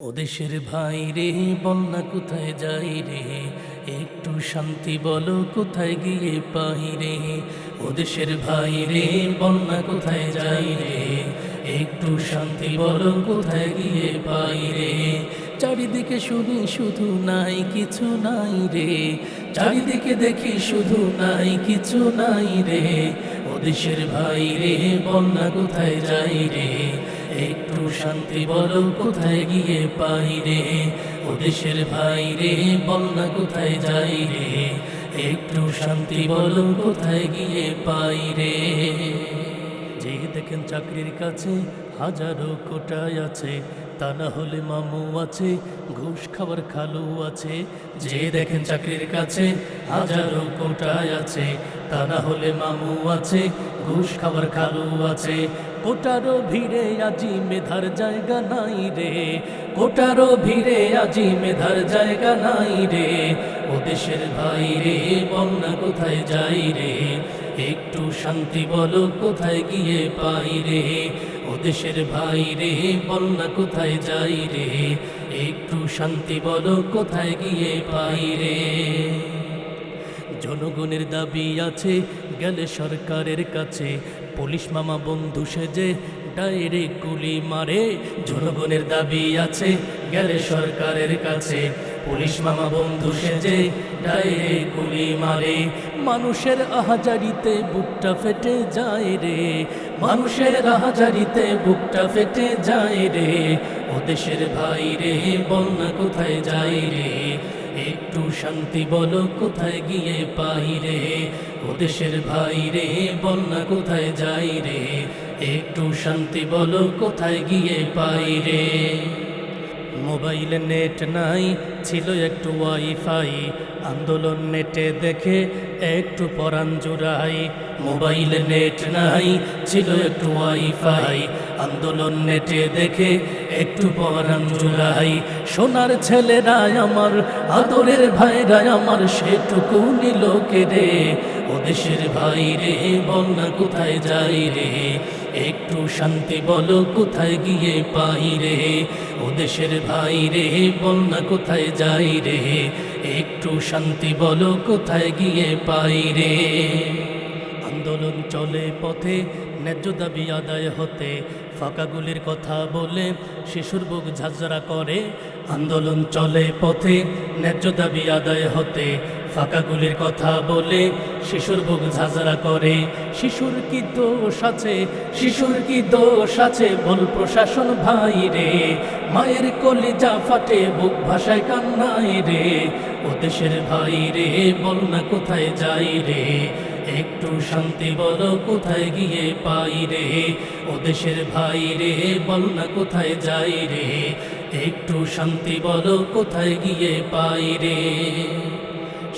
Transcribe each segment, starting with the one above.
ও দেশের ভাই রে বন্যা কোথায় যাই রে? একটু শান্তি বলো, কোথায় গিয়ে পাই রে? ও দেশের ভাই রে বন্যা কোথায় যাই রে? একটু শান্তি বলো, কোথায় গিয়ে পাই রে? চারিদিকে শুনি শুধু নাই, কিছু নাই রে। চারিদিকে দেখি শুধু নাই, কিছু নাই রে। ও দেশের ভাই রে বন্যা কোথায় যাই রে? একটু শান্তি বলো, কোথায় গিয়ে পাই রে? ও দেশের ভাই রে, বল না কোথায় যাই রে? একটু শান্তি বল, কোথায় গিয়ে পাই রে? যে দেখেন চাকরির কাছে হাজারো কোটায় আছে তা না হলে মামু আছে, ঘুষ খাবার খালু আছে। যে দেখেন চাকরির কাছে হাজারো কোটায় আছে, তা না হলে মামু আছে, ঘুষ খাবার খালু আছে। কোটারও ভিড়ে আজি মেধার জায়গা নাই রে, কোটারও ভিড়ে আজি মেধার জায়গা নাই রে। ও দেশের ভাই রে বন্যা কোথায় যাই রে? একটু শান্তি বলো, কোথায় গিয়ে পাই রে? ও দেশের ভাই রে, বন্যা কোথায় যাই রে? একটু শান্তি বলো, কোথায় গিয়ে পাই রে? জনগণের দাবি আছে, গেলে সরকারের কাছে। পুলিশ মামা বন্ধু সেজে, ডাইরেক্ট গুলি মারে। জনগণের দাবি আছে, গেলে সরকারের কাছে। পুলিশ মামা বন্ধু সেজে ডাইরেক্ট গুলি মারে। মানুষের আহাজারিতে বুকটা ফেটে যায় রে। মানুষের আহাজারিতে বুকটা ফেটে যায় রে। ও দেশের ভাই রে, বন্যা কোথায় যায় রে? একটু শান্তি বলো, কোথায় গিয়ে পাই রে? ও দেশের ভাই রে, বন্যা কোথায় যাই রে? একটু শান্তি বলো, কোথায় গিয়ে পাই রে? মোবাইলে নেট নাই ছিল একটু ওয়াইফাই। আন্দোলন নেটে দেখে একটু পরাণ জুড়াই, মোবাইল নেট নাই, ছিল একটু ওয়াইফাই। আন্দোলন নেটে দেখে একটু পরাণ জুড়াই। সোনার ছেলেরা আমার, আদরের ভাইরা আমার, সেটুকু নিল রে ও দেশের ভাই রে বন্যা কোথায় যাই রে। একটু শান্তি বলো কোথায় গিয়ে পাই রে। ও দেশের ভাই রে বন্যা কোথায় যাই রে। একটু শান্তি বলো, কোথায় গিয়ে পাই রে? আন্দোলন চলে পথে, ন্যায্য দাবি আদায় হতে। ফাঁকাগুলির কথা বলে, শিশুর বুক ঝাঁঝরা করে। আন্দোলন চলে পথে, ন্যায্য দাবি আদায় হতে। ফাঁকাগুলির কথা বলে শিশুর বুক ঝাঁঝরা করে। শিশুর কি দোষ আছে? শিশুর কি দোষ আছে? বল প্রশাসন ভাই রে। মায়ের কলিজা ফাটে, বুক ভাষায় কান্নাই রে। ও দেশের ভাই রে, বল না কোথায় যাই রে। একটু শান্তি বলো, কোথায় গিয়ে পাই রে? ও দেশের ভাই রে, বল না কোথায় যাই রে। একটু শান্তি বলো, কোথায় গিয়ে পাই রে?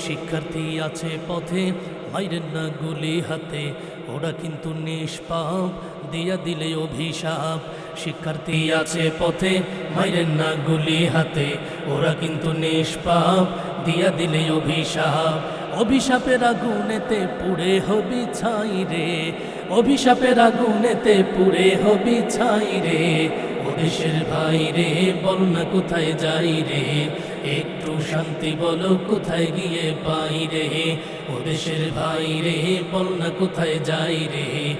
শিক্ষার্থী আছে পথে, মাইরেন না গুলি হাতে। ওরা কিন্তু নিষ্পাপ, দিয়া দিলে অভিশাপ। শিক্ষার্থী আছে পথে, মাইরেন না গুলি হাতে। ওরা কিন্তু নিষ্পাপ, দিয়া দিলে অভিশাপ। অভিশাপের আগুনেতে পুড়ে হবি ছাই রে। অভিশাপের আগুনেতে পুড়ে হবি ছাই রে। ও দেশের ভাই রে বল না কোথায় যাই রে। একটু শান্তি বলো, কোথায় গিয়ে পাই রে? ও দেশের ভাই রে না কোথায় যাই রে?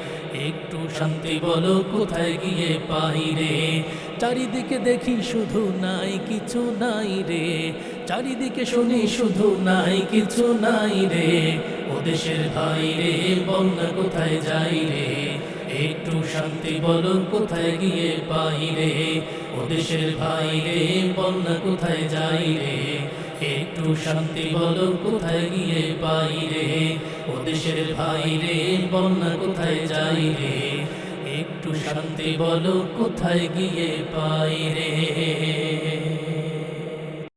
একটু শান্তি বলো, কোথায় গিয়ে পাই রে? চারিদিকে দেখি শুধু নাই কিছু নাই রে। চারিদিকে শুনি শুধু নাই কিছু নাই রে। ও দেশের ভাই রে না কোথায় যাই রে? একটু শান্তি বলো কোথায় গিয়ে পাই রে? ও দেশের ভাই রে না কোথায় যাই রে? একটু শান্তি বলো কোথায় গিয়ে পাই রে? ও দেশের ভাই রে না কোথায় যাই রে? একটু শান্তি বলো কোথায় গিয়ে পাই রে?